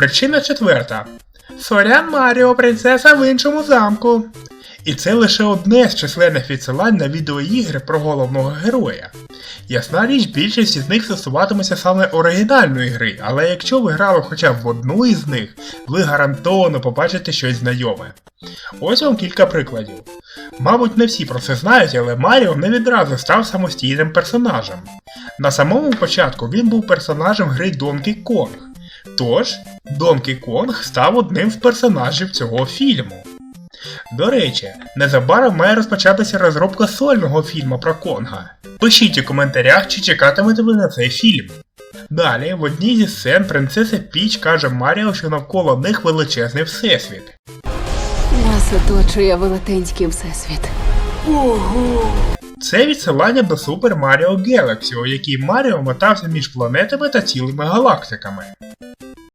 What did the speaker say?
Причина четверта. Сорян Маріо, принцеса в іншому замку. І це лише одне з численних відсилань на відеоігри про головного героя. Ясна річ, більшість із них стосуватиметься саме оригінальної гри, але якщо ви грали хоча б в одну із них, ви гарантовано побачите щось знайоме. Ось вам кілька прикладів. Мабуть, не всі про це знають, але Маріо не відразу став самостійним персонажем. На самому початку він був персонажем гри Donkey Kong. Тож, Donkey Kong став одним з персонажів цього фільму. До речі, незабаром має розпочатися розробка сольного фільму про Конга. Пишіть у коментарях, чи чекатимете ви на цей фільм. Далі, в одній зі сцен принцеса Піч каже Маріо, що навколо них величезний всесвіт. Нас оточує велетенський всесвіт. Це відсилання до Super Mario Galaxy, у якій Маріо мотався між планетами та цілими галактиками.